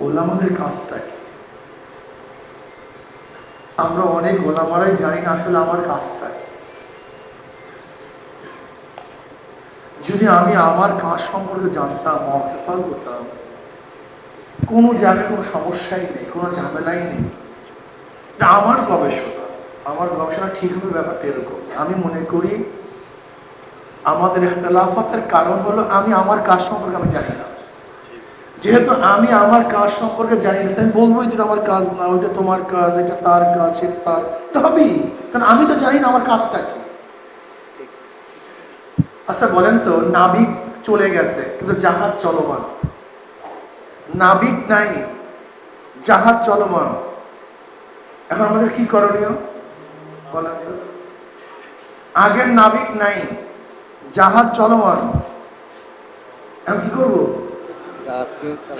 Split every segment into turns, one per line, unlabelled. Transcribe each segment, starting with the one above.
ওলামাদের কাজটা কি? আমরা অনেক ওলামারাই জানি না আসলে আমার কাজটা কি। যদি আমি আমার কাজ সম্পর্কে জানতাম, মহেফাল করতাম, কোনো জায়গায় কোনো সমস্যাই নেই, কোনো ঝামেলাই নেই। আমার গবেষণা আমার গবেষণা ঠিক হবে ব্যাপারটা এরকম আমি মনে করি, আমাদের ইখতলাফতের কারণ হলো আমি আমার কাজ সম্পর্কে আমি জানি যেহেতু আমি আমার কাজ সম্পর্কে জানি না, তাই বলব এটা আমার কাজ না, ওইটা তোমার কাজ, এটা তার কাজ, সেটা তার। এটা হবেই, কারণ আমি তো জানি না আমার কাজটা কি। আচ্ছা বলেন তো, নাবিক চলে গেছে, কিন্তু জাহাজ চলমান। নাবিক নাই, জাহাজ চলমান। এখন আমাদের কি করণীয়? বলেন তো। আগের নাবিক নাই, জাহাজ চলমান। এখন কি করব?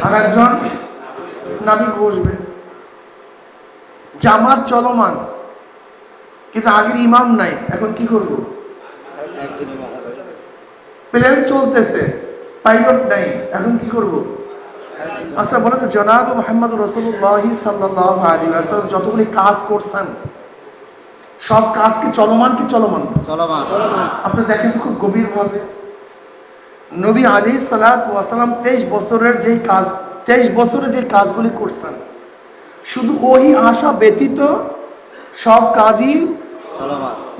আর একজন নাবিক বসবে। জামাত চলমান কিন্তু আগের ইমাম নাই এখন কি করব? প্লেন চলতেছে পাইলট নাই এখন কি করব? আচ্ছা বলেন তো জনাব মোহাম্মদ রসুল্লাহ সাল্লাহ আলী আসালাম যতগুলি কাজ করছেন সব কাজ কি চলমান কি চলমান।
চলমান।
আপনি দেখেন তো খুব গভীরভাবে। নবী আলী সালাম তেইশ বছরের যেই কাজ তেইশ বছরে যে কাজগুলি করছেন। শুধু ওই আশা ব্যতীত সব কাজই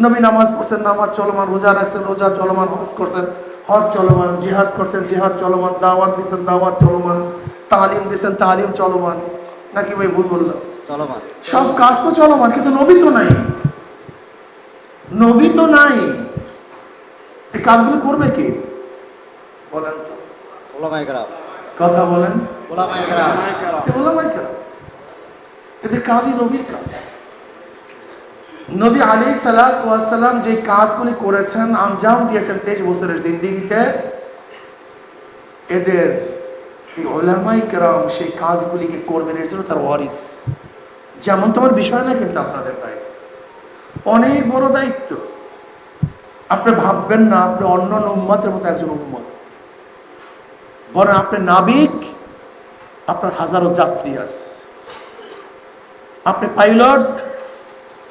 নবী নামাজ পড়ছেন নামাজ চলমান রোজা রাখছেন রোজা চলমান হজ করছেন হজ চলমান জিহাদ করছেন জিহাদ চলমান দাওয়াত দিচ্ছেন দাওয়াত চলমান তালিম দিচ্ছেন তালিম চলমান। নাকি ভাই ভুল বললাম?
চলমান।
সব কাজ তো চলমান কিন্তু নবী তো নাই। নবী তো নাই। এই কাজগুলো করবে কি? বলেন তো। কথা বলেন।
ওলামাই গ্রাম
এ ওলামাই কেরাম। এদের কাজই নবীর কাজ। নবী আলী সালাম যে কাজগুলি করেছেন আঞ্জাম দিয়েছেন তেইশ বছরের জিন্দিগিতে এদের এই ওলামাই কেরাম সেই কাজগুলিকে করবেন এর জন্য তার ওয়ারিস। যেমন তোমার বিষয় না কিন্তু আপনাদের দায়িত্ব। অনেক বড় দায়িত্ব। আপনি ভাববেন না আপনি অন্য উম্মতের মতো একজন উম্মত বরং আপনি নাবিক আপনার হাজারো যাত্রী আছে আপনি পাইলট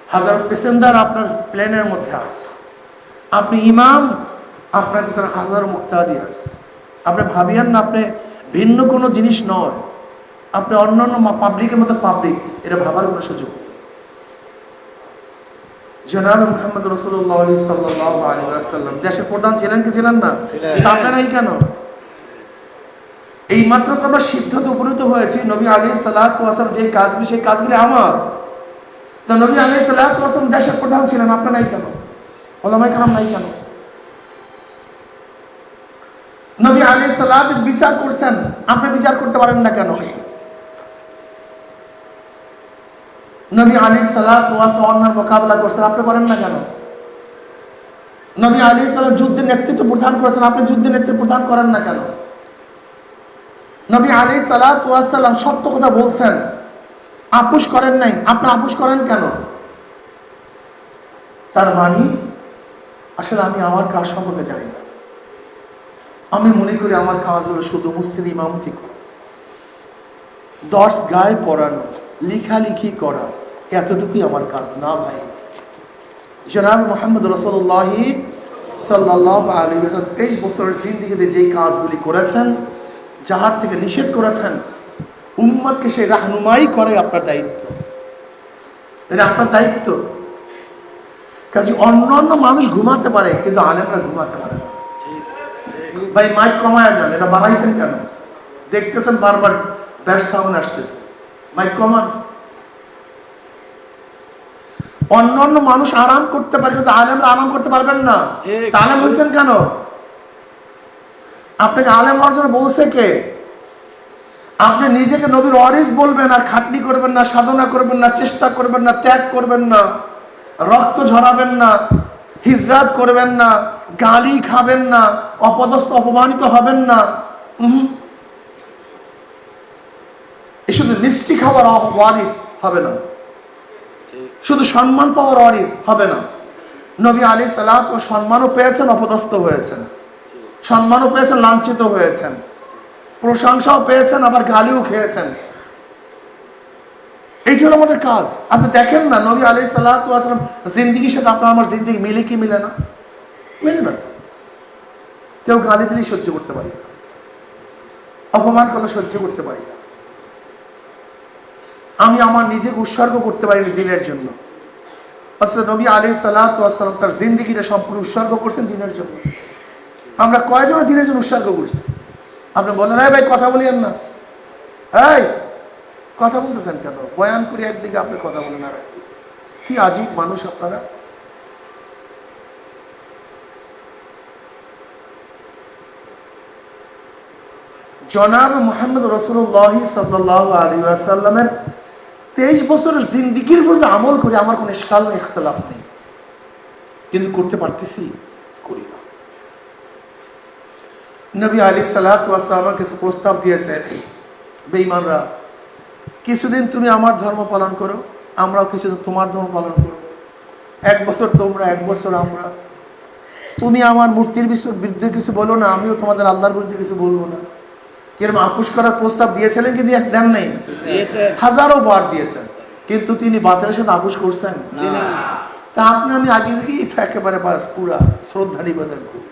হাজারো প্যাসেঞ্জার আপনার প্লেনের মধ্যে আছে আপনি ইমাম আপনার পিছনে হাজারো মুক্তাদি আছে আপনি ভাবিয়েন না আপনি ভিন্ন কোনো জিনিস নয় আপনি অন্য অন্য পাবলিকের মতো পাবলিক এটা ভাবার কোনো সুযোগ নেই জনাব মোহাম্মদ রসুল্লাহ সাল্লাহ আলী আসাল্লাম দেশের প্রধান ছিলেন কি ছিলেন না? আপনারাই কেন? এই মাত্র তো আমরা সিদ্ধতে উপনীত হয়েছি, নবী আলী সাল্লাহাম যে কাজগুলি, সেই কাজগুলি আমার। তা নবী আলী সাল্লাহাম দেশের প্রধান ছিলেন, আপনার নাই কেন? ওলামাই কালাম নাই কেন? নবী আলী সাল্লাহ বিচার করছেন, আপনি বিচার করতে পারেন না কেন? নবী আলী সাল্লাহ অন্যার মোকাবেলা করছেন, আপনি করেন না কেন? নবী আলী সাল্লাম যুদ্ধের নেতৃত্ব প্রদান করেছেন, আপনি যুদ্ধের নেতৃত্ব প্রদান করেন না কেন? নবী আলী সালাম সত্য কথা বলছেন। আপুষ করেন নাই। আপনি আপুষ করেন কেন? তার মানে আসলে আমি আমার কাজ সম্পর্কে জানি না। আমি মনে করি আমার কাজ হলো শুধু মুসলিম ইমামতি করা। দশ গায়ে পড়ানো, লিখালিখি করা, এতটুকুই আমার কাজ না ভাই। জনাব মোহাম্মদ রসল্লাহি সাল্লাহ আলী তেইশ বছরের জিন্দিগিতে যেই কাজগুলি করেছেন যাহার থেকে নিষেধ করেছেন উম্মতকে সে রাহনুমাই করে আপনার দায়িত্ব। এটা আপনার দায়িত্ব। কাজে অন্য অন্য মানুষ ঘুমাতে পারে কিন্তু আলেমরা ঘুমাতে পারে না। ভাই মাইক কমায় যান এটা বাড়াইছেন কেন? দেখতেছেন বারবার ব্যাট সাউন্ড আসতেছে। মাইক কমান। অন্য অন্য মানুষ আরাম করতে পারে কিন্তু আলেমরা আরাম করতে পারবেন না। আলেম হয়েছেন কেন? আপনাকে আলেম হওয়ার জন্য বলছে কে? আপনি নিজেকে নবীর অরিস বলবেন আর খাটনি করবেন না, সাধনা করবেন না, চেষ্টা করবেন না, ত্যাগ করবেন না, রক্ত ঝরাবেন না, হিজরাত করবেন না, গালি খাবেন না, অপদস্থ, অপমানিত হবেন না। শুধু মিষ্টি খাওয়ার ওয়ারিস হবে না। শুধু সম্মান পাওয়ার ওয়ারিস হবে না। নবী আলী সালাত ও সম্মানও পেয়েছেন অপদস্থ হয়েছেন। সম্মানও পেয়েছেন লাঞ্ছিত হয়েছেন। প্রশংসাও পেয়েছেন, আবার গালিও খেয়েছেন। এইটা হলো আমাদের কাজ। আপনি দেখেন না, নবী আলি সাল্লাম জিন্দিগির সাথে আপনার আমার জিন্দিগি মিলে কি মিলে না? মিলে না কেউ গালি দিলেই সহ্য করতে পারি না। অপমান করলে সহ্য করতে পারি না। আমি আমার নিজেকে উৎসর্গ করতে পারি দিনের জন্য। অথচ নবী আলি সাল্লাম তার জিন্দিগিটা সম্পূর্ণ উৎসর্গ করছেন দিনের জন্য। আমরা কয়জন দিনের জন্য উৎসর্গ করছি? আপনি বলেন হ্যাঁ ভাই, কথা বলিয়েন না। এই, কথা বলতেছেন কেন? বয়ান করে একদিকে আপনি কথা বলেন আর কি আজীব মানুষ আপনারা। জনাব মোহাম্মদ রসুল্লাহ সাল্লাহ আলী আসাল্লামের তেইশ বছরের জিন্দিগির মধ্যে আমল করে আমার কোনো ইস্কাল ইখতলাফ নেই। কিন্তু করতে পারতেছি করি না নবী আলী সাল্লাহামের কাছে প্রস্তাব দিয়েছেন। বেঈমানরা কিছুদিন তুমি আমার ধর্ম পালন করো আমরাও কিছুদিন তোমার ধর্ম পালন করো এক বছর তোমরা এক বছর আমরা। তুমি আমার মূর্তির বিরুদ্ধে কিছু বলো না আমিও তোমাদের আল্লাহর বিরুদ্ধে কিছু বলব না। কিরম আপুষ করার প্রস্তাব দিয়েছিলেন কি দেন নাই? হাজারো বার দিয়েছেন। কিন্তু তিনি বাতের সাথে আপুষ করছেন। তা আপনি আমি আগে থেকেই একেবারে বাস পুরা শ্রদ্ধা নিবেদন করি।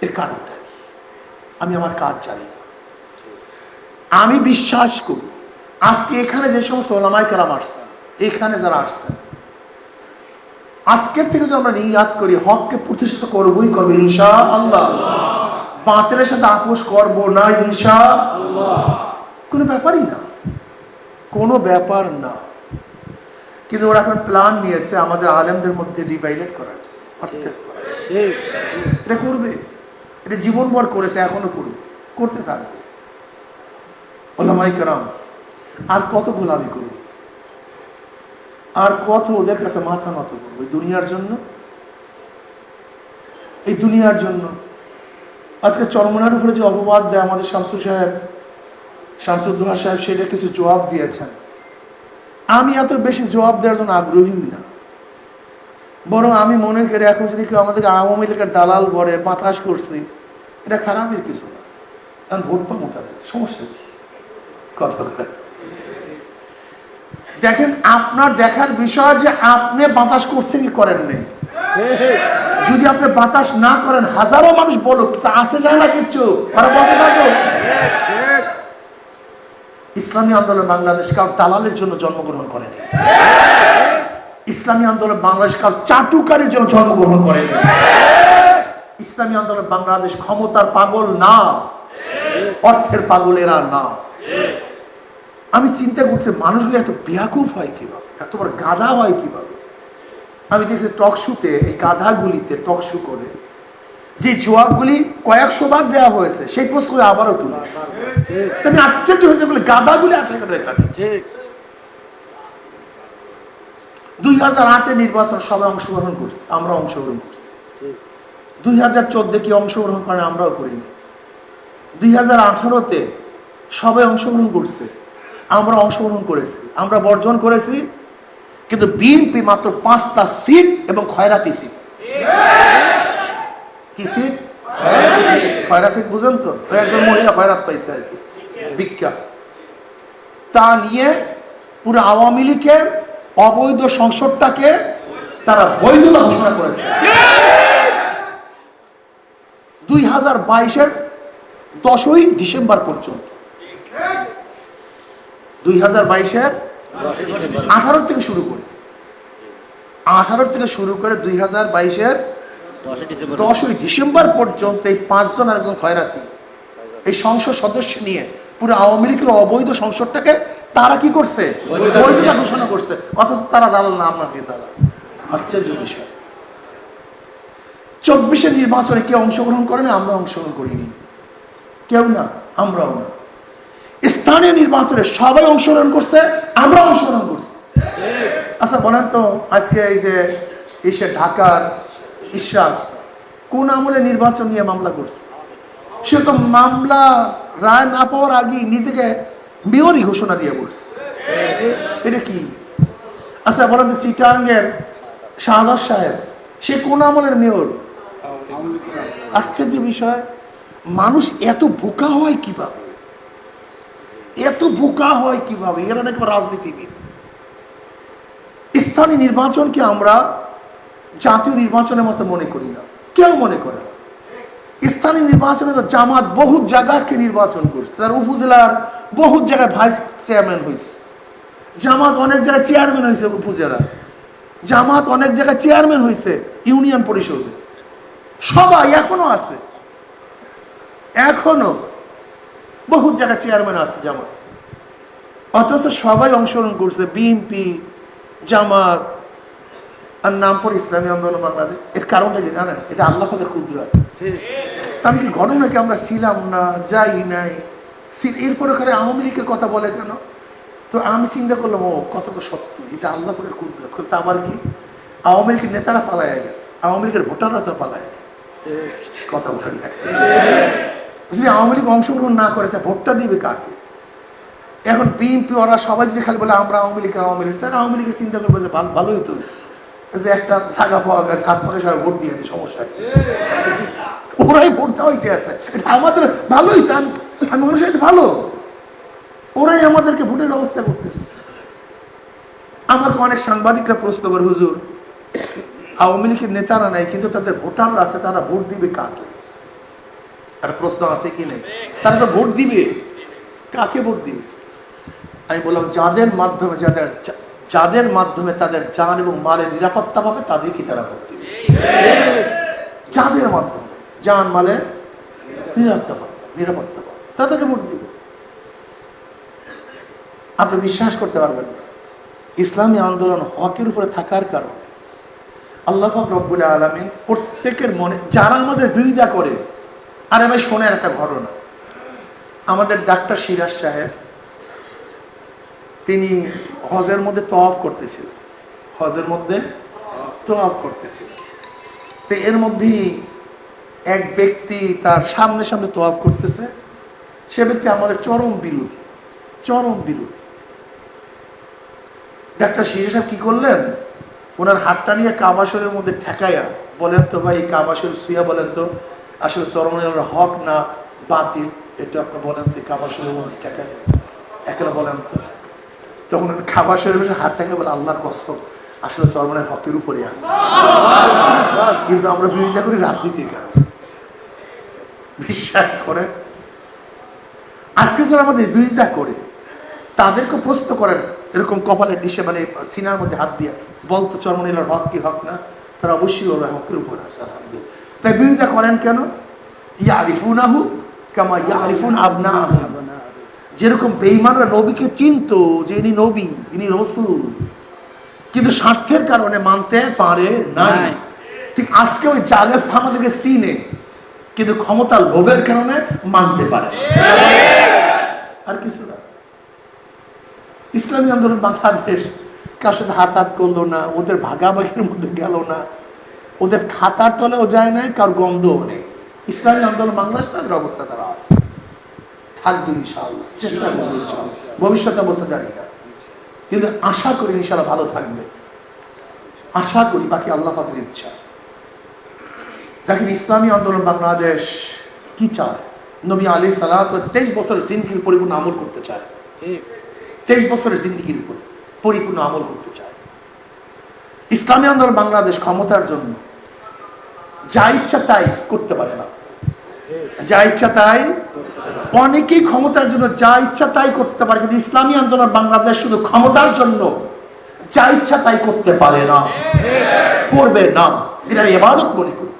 এর কারণটা কি? আমি আমার কাজ জানি না। আমি বিশ্বাস করি আজকে এখানে যে সমস্ত ওলামাই কালাম আসছেন এখানে যারা আসছেন আজকের থেকে যদি আমরা নিয়াত করি হককে প্রতিষ্ঠিত করবই করব ইনশা আল্লাহ বাতিলের সাথে আপোষ করব না ইনশা কোনো ব্যাপারই না। কোনো ব্যাপার না। কিন্তু ওরা এখন প্ল্যান নিয়েছে আমাদের আলেমদের মধ্যে ডিভাইডেড করার জন্য। এটা করবে। এটা জীবনভর করেছে, এখনও করবে। করতে থাকবে ওলামাই কারাম, আর কত গোলামি করবে? আর কত ওদের কাছে মাথা নত করবে? দুনিয়ার জন্য? এই দুনিয়ার জন্য? আজকে চরমনার উপরে যে অপবাদ দেয় আমাদের শামসু সাহেব, শামসুদ্দোহা সাহেব, সেটা কিছু জবাব দিয়েছেন। আমি এত বেশি জবাব দেওয়ার জন্য আগ্রহী না। বরং আমি মনে করি এখন যদি কেউ আমাদের আওয়ামী লীগের দালাল বলে বাতাস করছি, এটা খারাপের কিছু না। কারণ ভোট পাবো তাদের, সমস্যা কি? কথা দেখেন, আপনার দেখার বিষয় যে আপনি বাতাস করছেন কি করেন নেই? যদি আপনি বাতাস না করেন, হাজারো মানুষ বলুক, তা আসে যায় না কিচ্ছু? বলতে থাকো। ইসলামী আন্দোলন বাংলাদেশ কারও দালালের জন্য জন্মগ্রহণ করেনি। ইসলামী আন্দোলন বাংলাদেশ কারও চাটুকারের জন্য জন্মগ্রহণ করেনি ইসলামী আন্দোলন বাংলাদেশ ক্ষমতার পাগল না। অর্থের পাগলেরা না। আমি চিন্তা করছি, মানুষগুলো এত বেয়াকুফ হয় কীভাবে? এত বড় গাধা হয় কীভাবে? আমি দেখছি টক শুতে, এই গাধাগুলিতে টক শু করে। যে জবাবগুলি কয়েকশো বার দেওয়া হয়েছে, সেই প্রশ্নগুলো আবারও তুলে। আমি আশ্চর্য হয়েছে বলে গাদাগুলি আছে এখানে দুই হাজার আটে নির্বাচন সবাই অংশগ্রহণ করছি, আমরা অংশগ্রহণ করছি। দুই হাজার চোদ্দে কি অংশগ্রহণ করে আমরাও করিনি। দুই হাজার আঠারোতে সবাই অংশগ্রহণ করছে, আমরা অংশগ্রহণ করেছি, আমরা বর্জন করেছি, কিন্তু বিএনপি মাত্র পাঁচটা সিট এবং খয়রাতি সিট। কি সিট? খয়রা সিট। বুঝেন তো ওই একজন মহিলা খয়রাত পাইছে আর কি ভিক্ষা তা নিয়ে পুরো আওয়ামী লীগের অবৈধ সংসদটাকে তারা বৈধতা ঘোষণা করেছে। দুই হাজার বাইশের দশই ডিসেম্বর পর্যন্ত। দুই হাজার বাইশের আঠারো থেকে শুরু করে। আঠারো থেকে শুরু করে দুই হাজার বাইশের
দশই ডিসেম্বর
দশই ডিসেম্বর পর্যন্ত এই পাঁচজন আর একজন খয়রাতি এই সংসদ সদস্য নিয়ে পুরো আওয়ামী লীগের অবৈধ সংসদটাকে তারা কি করছে?
বৈধতা
ঘোষণা। করছে। অথচ তারা দালাল না আপনাকে দালাল? আশ্চর্য বিষয়। চব্বিশে নির্বাচনে কেউ অংশগ্রহণ করেনি আমরা অংশগ্রহণ করিনি। কেউ না আমরাও না। স্থানীয় নির্বাচনে সবাই অংশগ্রহণ করছে আমরা অংশগ্রহণ করছি। আচ্ছা বলেন তো আজকে এই যে এসে ঢাকার ইশরাক কোন আমলে নির্বাচন নিয়ে মামলা করছে? সে তো মামলা রায় না পাওয়ার আগেই নিজেকে মেয়রই ঘোষণা দিয়ে বলছে। এটা কি? আচ্ছা বলেন তো চিটাঙ্গের শাহাদ সাহেব, সে কোন আমলের মেয়র? আশ্চর্য বিষয়, মানুষ এত বোকা হয় কীভাবে? এত বোকা হয় কীভাবে? এরা নাকি রাজনীতিবিদ। স্থানীয় নির্বাচনকে আমরা জাতীয় নির্বাচনের মতো মনে করি না। কেউ মনে করে না। স্থানীয় নির্বাচনে জামাত বহু জায়গাকে নির্বাচন করছে। তার উপজেলার বহু জায়গায় ভাইস চেয়ারম্যান হয়েছে জামাত অনেক জায়গায় চেয়ারম্যান হয়েছে উপজেলার জামাত অনেক জায়গায় চেয়ারম্যান হয়েছে ইউনিয়ন পরিষদে। সবাই এখনও আছে। এখনও বহু জায়গায় চেয়ারম্যান আছে জামাত। অথচ সবাই অংশগ্রহণ করছে বিএনপি জামাত আর নাম পর ইসলামী আন্দোলন বাংলাদেশ। এর কারণটা কি জানেন? এটা আল্লাহ তা আমি কি ঘটনাকে আমরা ছিলাম না? যাই নাই। এরপরে ওখানে আওয়ামী লীগের কথা বলে কেন? তো আমি চিন্তা করলাম, ও কত তো সত্য, এটা আল্লাহ পাকের কুদরত। তা আবার কি? আওয়ামী লীগের নেতারা পালায় গেছে। আওয়ামী লীগের ভোটাররা তো পালায় কথা বলেন যদি আওয়ামী লীগ অংশগ্রহণ না করে, তা ভোটটা দিবে কাকে? এখন বিএনপি ওরা সবাই যদি খালি বলে, আমরা আওয়ামী লীগ আওয়ামী লীগ তাহলে আওয়ামী লীগের চিন্তা করবে যে, ভালো, ভালোই তো হয়েছে। যে একটা জায়গা পাওয়া গেছে, হাত পাকে সবাই ভোট দিয়ে দিই সমস্যা? ওরাই ভোট দেওয়া হইতে আছে। এটা আমাদের ভালোই তো আমি মানুষ এটা ভালো। ওরাই আমাদেরকে ভোটের ব্যবস্থা করতেছে। আমাকে অনেক সাংবাদিকরা প্রশ্ন করে হুজুর আওয়ামী লীগের নেতারা নাই কিন্তু তাদের ভোটাররা আছে তারা ভোট দিবে কাকে? আর প্রশ্ন আছে কি নেই? তারা তো ভোট দিবে। কাকে ভোট দিবে? আমি বললাম যাদের মাধ্যমে যাদের যাদের মাধ্যমে তাদের জান এবং মালের নিরাপত্তা পাবে তাদেরকে তারা ভোট দিবে? যাদের মাধ্যমে জান মালের নিরাপত্তা পাবে নিরাপত্তা তাদেরকে ভোট দিবে। আপনি বিশ্বাস করতে পারবেন না। ইসলামী আন্দোলন হকের উপরে থাকার কারণে আল্লাহ রব্বুল আলমিন প্রত্যেকের মনে, যারা আমাদের বিরোধিতা করে, আর আমি শোনেন একটা ঘটনা। আমাদের ডাক্তার সিরাজ সাহেব, তিনি হজের মধ্যে তওয়াফ করতেছিলেন। হজের মধ্যে তওয়াফ করতেছিলেন। তো এর মধ্যেই এক ব্যক্তি তার সামনে সামনে তওয়াফ করতেছে। সে ব্যক্তি আমাদের চরম বিরোধী চরম বিরোধী। ডাক্তার সিরাজ সাহেব কি করলেন? ওনার হাতটা নিয়ে কাবাসরের মধ্যে ঠেকাইয়া বলেন তো, ভাই কাবাসর সুইয়া বলেন তো, আসলে চরমের হক না বাতিল, এটা আপনি বলেন তো কাবাসরের মধ্যে ঠেকাইয়া একেলা বলেন তো? তখন খাবাসের বসে হাতটাকে বলে, আল্লাহর কসম, আসলে চরমনের হকের উপরে আছে। কিন্তু আমরা বিরোধিতা করি রাজনীতির কারণে। বিশ্বাস করে আজকে যারা আমাদের বিরোধিতা করে তাদেরকে প্রশ্ন করেন এরকম কপালের নিশে মানে সিনার মধ্যে হাত দিয়ে বলতো চরমনিলার হক কি হক না? তারা অবশ্যই ওরা হকের উপর আছে আলহামদুলিল্লাহ। তাই বিরোধিতা করেন কেন? ইয়া আরিফুন আহু কামা ইয়া আরিফুন আবনা যেরকম বেইমানরা নবীকে চিনতো যে ইনি নবী ইনি রসুল কিন্তু স্বার্থের কারণে মানতে পারে নাই। ঠিক আজকে ওই জালেফ আমাদেরকে চিনে কিন্তু ক্ষমতার লোভের কারণে মানতে পারে। আর কিছু না। ইসলামী আন্দোলন বাংলাদেশ, কার সাথে হাত হাত করল না, ওদের ভাগাভাগির মধ্যে গেল না, ওদের খাতার তলেও যায় নাই, কার গন্ধও নেই। ইসলামী আন্দোলন বাংলাদেশ, তাদের অবস্থা তারা আছে। থাকবে ইনশাআল্লাহ, চেষ্টা করব ইনশাআল্লাহ। ভবিষ্যৎ অবস্থা জানি না। কিন্তু আশা করি ইনশাআল্লাহ ভালো থাকবে। আশা করি, বাকি আল্লাহ পাকের ইচ্ছা। দেখেন, ইসলামী আন্দোলন বাংলাদেশ কি চায়? নবী আলী সালাত তেইশ বছরের জিন্দিগির পরিপূর্ণ আমল করতে চায়। তেইশ বছরের জিন্দিগির উপরে পরিপূর্ণ আমল করতে চায়। ইসলামী আন্দোলন বাংলাদেশ ক্ষমতার জন্য যা ইচ্ছা তাই করতে পারে না। যা ইচ্ছা তাই অনেকেই ক্ষমতার জন্য যা ইচ্ছা তাই করতে পারে কিন্তু ইসলামী আন্দোলন বাংলাদেশ শুধু ক্ষমতার জন্য যা ইচ্ছা তাই করতে পারে না। করবে না। এটা এবাদত মনে করি।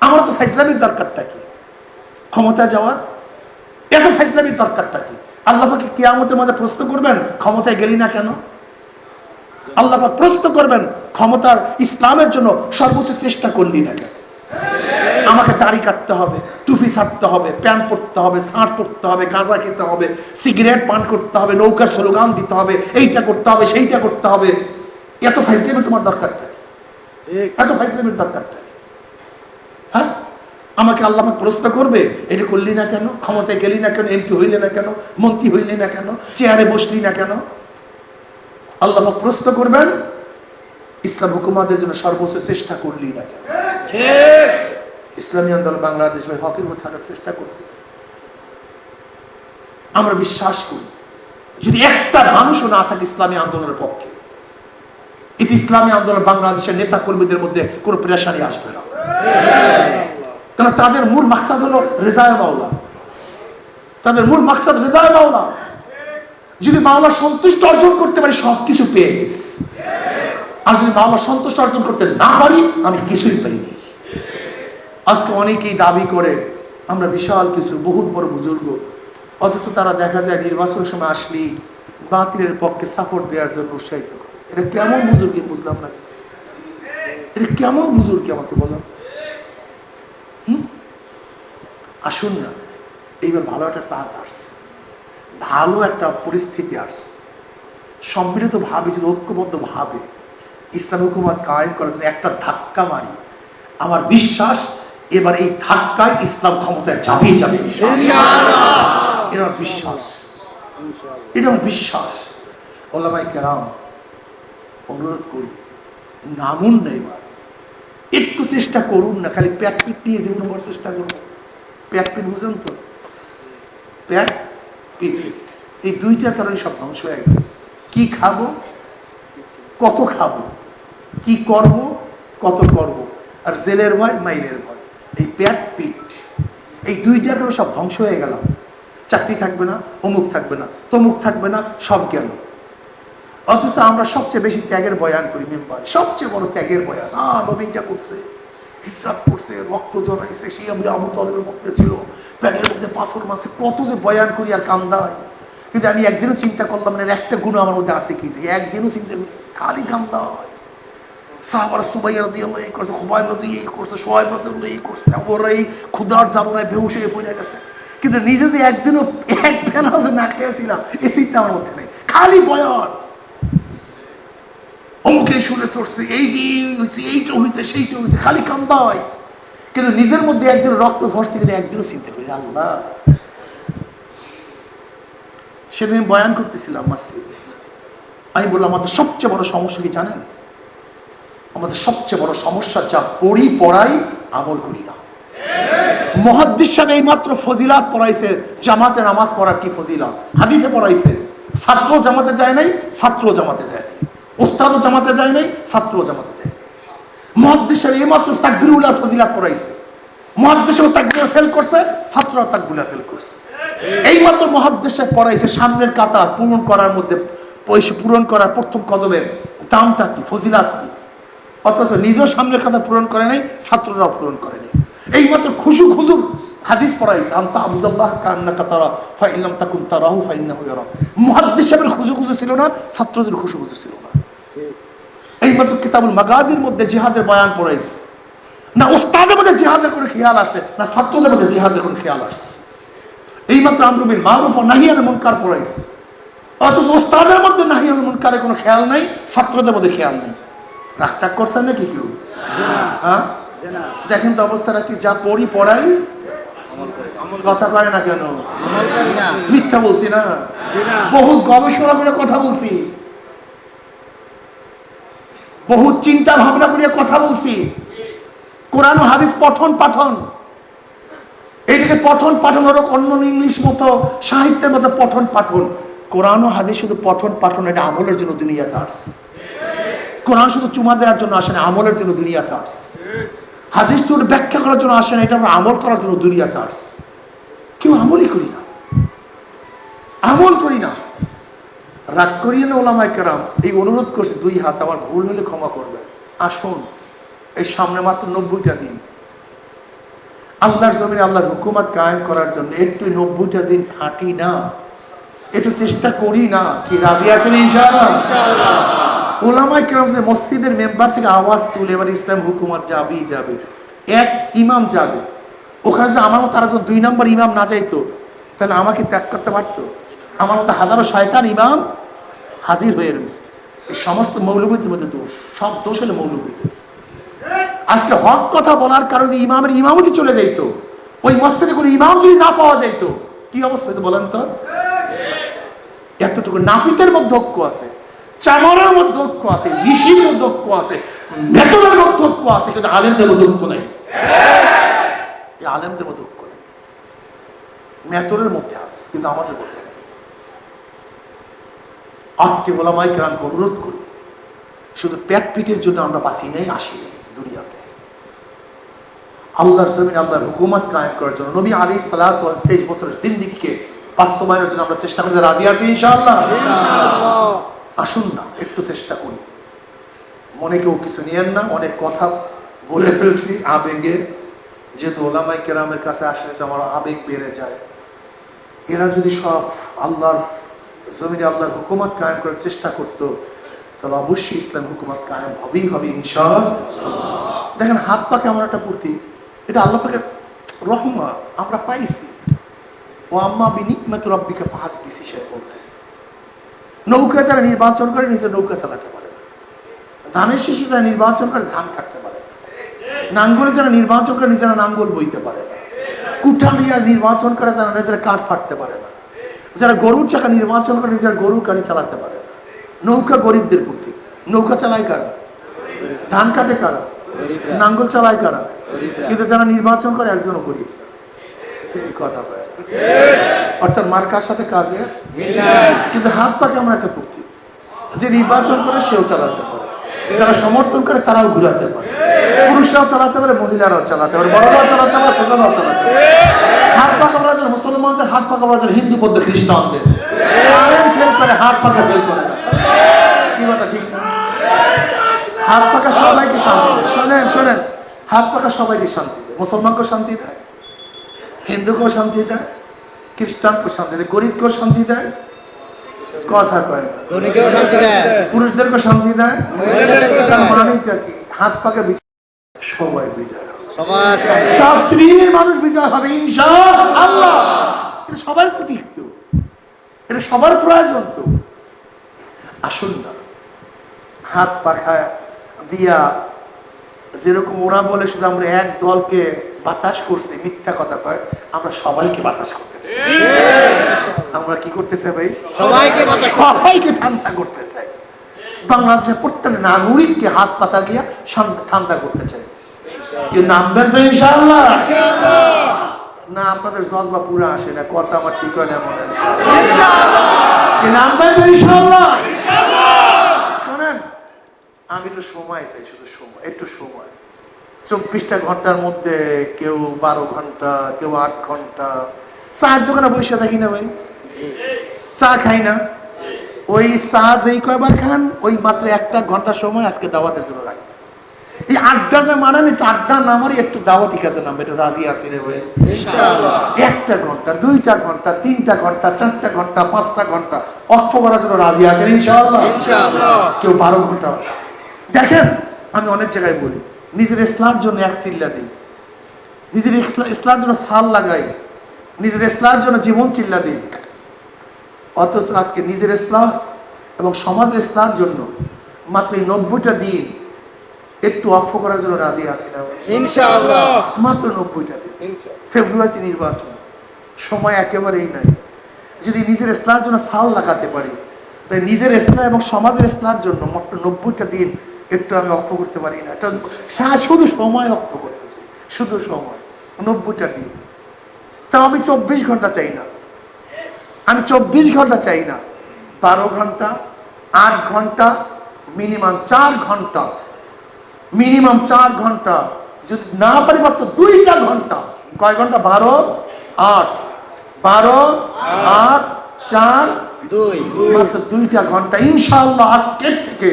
আমার তো ফাইজলামির দরকারটা কি? ক্ষমতা যাওয়ার? এত ফাইজলামির দরকারটা কি? আল্লাহকে কিয়ামতের মধ্যে প্রশ্ন করবেন ক্ষমতায় গেলি না কেন? আল্লাহ প্রশ্ন করবেন ক্ষমতার ইসলামের জন্য সর্বোচ্চ চেষ্টা করলি না কেন? আমাকে দাড়ি কাটতে হবে টুপি ছাড়তে হবে প্যান্ট পরতে হবে শার্ট পরতে হবে গাঁজা খেতে হবে সিগারেট পান করতে হবে নৌকার স্লোগান দিতে হবে এইটা করতে হবে সেইটা করতে হবে। এত ফাইজলামের তোমার দরকারটা এত ফাইজলামের দরকারটা আমাকে আল্লাহ পাক প্রশ্ন করবে এটা করলি না কেন? ক্ষমতায় গেলি না কেন? এমপি হইলে না কেন? মন্ত্রী হইলি না কেন? চেয়ারে বসলি না কেন? আল্লাহ পাক প্রশ্ন করবেন ইসলাম হুকুমাদের জন্য সর্বোচ্চ চেষ্টা করলি না কেন? ইসলামী আন্দোলন বাংলাদেশ ভাই হকের উপর থাকার চেষ্টা করতেছে। আমরা বিশ্বাস করি যদি একটা মানুষও না থাকে ইসলামী আন্দোলনের পক্ষে এতে ইসলামী আন্দোলন বাংলাদেশের নেতা কর্মীদের মধ্যে কোনো প্রেশানি আসবে না। কারণ তাদের মূল মাকসাদ হলো রেজায় মাওলা। তাদের মূল মাকসাদ রেজায় মাওলা। যদি মাওলা সন্তুষ্ট অর্জন করতে পারি সব কিছু পেয়ে গেছি। আর যদি মাওলা সন্তুষ্ট অর্জন করতে না পারি, আমি কিছুই পাইনি। আজকে অনেকেই দাবি করে, আমরা বিশাল কিছু, বহুত বড় বুজুর্গ। অথচ তারা দেখা যায় নির্বাচনের সময় আসলেই বাতিলের পক্ষে সাপোর্ট দেওয়ার জন্য উৎসাহিত এটা কেমন বুজুর্গি বুঝলাম না এটা কেমন বুজুর্গি আমাকে বলো? হুম? আসুন না এইবার ভালো একটা চান্স আসছে। ভালো একটা পরিস্থিতি আসছে। সম্মিলিত ভাবে যদি ঐক্যবদ্ধ ভাবে ইসলাম হুকুমত কায়েম করার জন্য একটা ধাক্কা মারি আমার বিশ্বাস এবার এই ধাক্কায় ইসলাম ক্ষমতায় যাবেই যাবে এটা বিশ্বাস। এটা বিশ্বাস। ওলামাই কেরাম অনুরোধ করি নামুন না এবার। একটু চেষ্টা করুন না, খালি প্যাট পিট নিয়ে জীবন করার চেষ্টা করুন। প্যাট পিট বুঝেন তো? প্যাট পিট। এই দুইটার কারণে সব ধ্বংস হয়ে গেল। কি খাব? কত খাব? কি করব? কত করব? আর জেলের ভয়, মাইরের ভয়। এই প্যাট পিট, এই দুইটার কারণে সব ধ্বংস হয়ে গেলাম। চাকরি থাকবে না, অমুক থাকবে না, তমুক থাকবে না, সব গেল। অথচ আমরা সবচেয়ে বেশি ত্যাগের বয়ান করি মেম্বার। সবচেয়ে বড় ত্যাগের বয়ান। আ নবীনটা করছে। হিসরাত করছে, রক্ত জড়াইছে সেই আমি আবু মধ্যে ছিল প্যাটের মধ্যে পাথর মাসে কত যে বয়ান করি আর কান্দায়। কিন্তু আমি একদিনও চিন্তা করলাম না এর একটা গুণ আমার মধ্যে আছে কি একদিনও চিন্তা করি, খালি কান্দায়। সাহাবার সুবাইয়া রদি আল্লাহ এই করছে খুবাই নদী এই করছে, সোহাইব নদী এই করছে ওরা এই ক্ষুদার জ্বালনায় বেহুশ হয়ে পড়ে গেছে। কিন্তু নিজে যে একদিনও এক বেলাও না খেয়েছিলাম এই চিন্তা আমার মধ্যে নেই। খালি বয়ান। অমুকে শুনে চড়ছে, এই হয়েছে এইটা হয়েছে সেইটা হয়েছে খালি কান্দা হয় কিন্তু নিজের মধ্যে একদিন রক্ত ঝরছে কিন্তু একদিনও চিন্তা করি আল্লাহ। সেদিন বয়ান করতেছিলাম মসজিদে। আমি বললাম, আমাদের সবচেয়ে বড় সমস্যা কি জানেন? আমাদের সবচেয়ে বড় সমস্যা যা পড়ি পড়াই, আমল করি না। মহাদ্দিস সাহেব এই মাত্র ফজিলাত পড়াইছে, জামাতে নামাজ পড়ার কি ফজিলাত? হাদিসে পড়াইছে, ছাত্র জামাতে যায় নাই ছাত্র জামাতে যায় নাই। ওস্তাদও জামাতে যায় নাই, ছাত্রও জামাতে যায় মহাদ্দিস এই মাত্র তাকবিরুল্লাহ ফজিলাত পড়াইছে। মহাদ্দেশে তাকবির ফেল করছে ছাত্ররা তাকবিরা ফেল করছে। এই মাত্র মহাদ্দেশে পড়াইছে, সামনের কাতা পূরণ করার মধ্যে, পয়সা পূরণ করার প্রথম কদমের দামটা কি, ফজিলাত কি? অথচ নিজেও সামনের খাতা পূরণ করে নাই, ছাত্ররাও পূরণ করে নাই। এইমাত্র খুশু খুজুর হাদিস পড়াইছে, আন্তা আবুদুল্লাহ কান্না কাতারা ফাইল্লাম তাকুন তারাহু ফাইন্না হুয়ারা মুহাদ্দিস সাহেবের খুশু খুশু ছিল না, ছাত্রদের খুশু খুশু ছিল না। এইমাত্র কিতাবুল মাগাজির মধ্যে জিহাদের বয়ান পড়াইছে। না ওস্তাদের মধ্যে জিহাদের কোনো খেয়াল আসছে না ছাত্রদের মধ্যে জিহাদের কোনো খেয়াল আসছে এইমাত্র মারুফ ও নাহিয়ানের মুনকার পড়াইছে। অথচ ওস্তাদের মধ্যে নাহিয়ানের মুনকারের কোনো খেয়াল নাই ছাত্রদের মধ্যে খেয়াল নেই। রাগটাগ করছেন নাকি কেউ? হ্যাঁ? দেখেন তো অবস্থাটা কি যা পড়ি পড়াই কথা কয় না কেন? মিথ্যা বলছি না। বহুত গবেষণা করে কথা বলছি। বহুত চিন্তা ভাবনা করিয়া কথা বলছি। কোরআন হাদিস পঠন পাঠন। এটাকে পঠন পাঠন ওরকম অন্য ইংলিশ মতো, সাহিত্যের মতো পঠন পাঠন। কোরআন হাদিস শুধু পঠন পাঠন, এটা আমলের জন্য দুনিয়াতে আসছে কোরআন শুধু চুমা দেওয়ার জন্য আসে না, আমলের জন্য দুনিয়াতে আসছে হাদিস শুধু ব্যাখ্যা করার জন্য আসে না, এটা আমরা আমল করার জন্য দুনিয়াতে আসছে কেউ আমলই করি না। আমল করি না। রাগ করিয়ে না ওলামাই কেরাম। এই অনুরোধ করছে দুই হাত আমার ভুল হলে ক্ষমা করবেন। আসুন এই সামনে মাত্র নব্বইটা দিন। আল্লাহর জমিনে আল্লাহর হুকুমত কায়েম করার জন্য একটু নব্বইটা দিন খাটি না। একটু চেষ্টা করি না। কি রাজি আছেন ওলামাই কেরাম যে মসজিদের মেম্বার থেকে আওয়াজ তুলে এবার ইসলাম হুকুমত যাবেই যাবে। এক ইমাম যাবে। ওখানে যদি আমার মতো তারা যদি দুই নম্বর ইমাম না যাইতো তাহলে আমাকে ত্যাগ করতে পারতো? আমার মতো হাজারো শয়তান ইমাম হাজির হয়ে রয়েছে। এই সমস্ত মৌলবীদের মধ্যে দোষ, সব দোষ হলো মৌলবীদের আজকে হক কথা বলার কারণে ইমামের ইমামতি চলে যাইতো। ওই মসজিদে কোনো ইমাম যদি না পাওয়া যাইতো, কি অবস্থা হইতো বলেন তো? এতটুকু নাপিতের মধ্যে ঐক্য আছে, চামড়ার মধ্যে ঐক্য আছে ঋষির মধ্যে ঐক্য আছে মেতনের মধ্যে ঐক্য আছে, কিন্তু আলেমদের মধ্যে ঐক্য নাই। আলেমদের মধ্যে ঐক্য নেই। মেতরের মধ্যে আছে, কিন্তু আমাদের মধ্যে আজকে ওলামাই কেরামকে অনুরোধ করি শুধু পেট পিটের জন্য আমরা বাঁচি নেই আসি নেই দুনিয়াতে। আল্লাহর জমিন আল্লাহর হুকুমত কায়েম করার জন্য নবী আলী সালাত তেইশ বছরের জিন্দিগিকে বাস্তবায়নের জন্য আমরা চেষ্টা করতে রাজি আছি ইনশাআল্লাহ? আসুন না একটু চেষ্টা করি। মনে কেউ কিছু নিয়েন না অনেক কথা বলে ফেলছি আবেগে। যেহেতু ওলামাই কেরামের কাছে আসলে তো আমার আবেগ বেড়ে যায়। এরা যদি সব আল্লাহর জমিনে আল্লাহর হুকুমত কায়েম করার চেষ্টা করতো, তাহলে অবশ্যই ইসলাম হুকুমত কায়েম হবেই হবে ইনশাল দেখেন, হাত পা কেমন একটা পূর্তি। এটা আল্লাহ পাকের রহমা আমরা পাইছি। ও আম্মা বিনি মেত রব্বিকে, ফাহাদ দিছি, সে বলতেছে। নৌকা যারা নির্বাচন করে নিজে নৌকা চালাতে পারে না। ধানের শিশু যারা নির্বাচন করে, ধান কাটতে পারে না। নাঙ্গলে যারা নির্বাচন করে, নিজেরা নাঙ্গল বইতে পারে না। কুঠালিয়া নির্বাচন করে, যারা নিজেরা কাঠ ফাটতে পারে না। যারা গরুর চাকা নির্বাচন করে নিজেরা গরুর গাড়ি চালাতে পারে। নৌকা গরিবদের প্রতীক নৌকা চালায় কারা? ধান কাটে কারা? নাঙ্গল চালায় কারা? কিন্তু যারা নির্বাচন করে, একজনও গরিব কথা অর্থাৎ মার্কার সাথে কাজে কিন্তু হাত পা কেমন একটা প্রতীক যে নির্বাচন করে, সেও চালাতে পারে। যারা সমর্থন করে, তারাও ঘুরাতে পারে। পুরুষরাও চালাতে পারে, মহিলারাও চালাতে পারে। বড়রাও চালাতে পারে, ছোটরাও চালাতে পারে। হাত পা কামড়া যেন মুসলমানদের হাত পা কামড়া যেন হিন্দু বৌদ্ধ খ্রিস্টানদের। কারেন্ট ফেল করে হাত পাকা ফেল করে না। কি কথা ঠিক না? হাত পাকা সবাইকে শান্তি দেয়। শোনেন শোনেন। হাত পাকা সবাইকে শান্তি দেয়। মুসলমানকেও শান্তি দেয়? হিন্দুকেও শান্তি দেয়? খ্রিস্টানকেও শান্তি দেয়? গরিবকেও শান্তি দেয়? কথা কয় না।
ধনীকেও শান্তি দেয়।
পুরুষদেরকে শান্তি দেয়? তার
দেয়।
মানেটা কি? হাত পাকে বিজয় সবাই বিজয় সব শ্রেণির মানুষ বিজয় হবে ইনশাআল্লাহ। এটা সবার প্রতীক তো। এটা সবার প্রয়োজন তো। আসুন না। হাত পাখা দিয়া যেরকম ওরা বলে শুধু আমরা এক দলকে বাতাস করছি মিথ্যা কথা কয় আমরা সবাইকে বাতাস করতেছি। আমরা কি করতে চাই ভাই?
সবাইকে বাতাস
সবাইকে ঠান্ডা করতে চাই বাংলাদেশের প্রত্যেক নাগরিককে হাত পাতা দিয়া ঠান্ডা করতে চাই। কি নামবেন তো ইনশাআল্লাহ? না আপনাদের জজবা পুরো আসে না কথা আমার ঠিক হয় না মনে কি নামবেন তো ইনশাআল্লাহ? শোনেন আমি একটু সময় চাই শুধু সময় একটু সময়। চব্বিশটা ঘণ্টার মধ্যে কেউ বারো ঘণ্টা কেউ আট ঘণ্টা। চার দোকানে বসে থাকি না ভাই। চা খাই না। ওই চা যেই কয়বার খান ওই মাত্র একটা ঘণ্টা সময় আজকে দাওয়াতের জন্য এই আড্ডা যে মানেন একটু আড্ডা নামারই একটু দাওয়াতি কাজে নামবে একটু রাজি আছি রে
ইনশাআল্লাহ।
একটা ঘণ্টা দুইটা ঘণ্টা তিনটা ঘণ্টা চারটা ঘণ্টা পাঁচটা ঘণ্টা অর্থ করার জন্য রাজি আছেন ইনশাআল্লাহ?
ইনশাআল্লাহ।
কেউ বারো ঘণ্টা দেখেন আমি অনেক জায়গায় বলি নিজের ইসলার জন্য এক চিল্লা দিই। নিজের ইসলা- ইসলার জন্য সাল লাগাই। নিজের ইসলার জন্য জীবন চিল্লা দিই। অথচ আজকে নিজের ইসলাম এবং সমাজের ইসলার জন্য মাত্র এই নব্বইটা দিন একটু অক্ষ করার জন্য রাজি আছি না।
ইনশাআল্লাহ।
মাত্র নব্বইটা দিন। ফেব্রুয়ারিতে নির্বাচন। সময় একেবারেই নাই। যদি নিজের ইসলার জন্য সাল লাগাতে পারি তাই নিজের ইসলাম এবং সমাজের ইসলার জন্য মাত্র নব্বইটা দিন একটু আমি অক্ষ করতে পারি না। এটা শুধু সময় অক্ষ করতেছি। শুধু সময়। নব্বইটা দিন। তাও আমি চব্বিশ ঘণ্টা চাই না। আমি চব্বিশ ঘণ্টা চাই না। বারো ঘণ্টা আট ঘণ্টা মিনিমাম চার ঘণ্টা মিনিমাম চার ঘণ্টা যদি না পারি মাত্র দুইটা ঘণ্টা। কয় ঘণ্টা? বারো আট। বারো আট চার
দুই।
মাত্র দুইটা ঘণ্টা। ইনশাআল্লাহ আজকের থেকে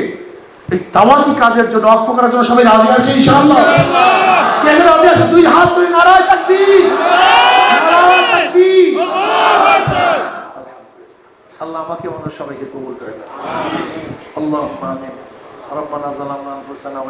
এই তাওয়াতি কাজের জন্য অর্থ করার জন্য সবাই রাজি আছে ইনশাআল্লাহ? কে কে রাজি আছে? দুই হাত তুই নারায় থাকবি। নারায় থাকবি। আল্লাহ আমাকে আমাদের সবাইকে কবুল করে না আল্লাহ আমিন। রব্বানা জালামনা আনফুসানা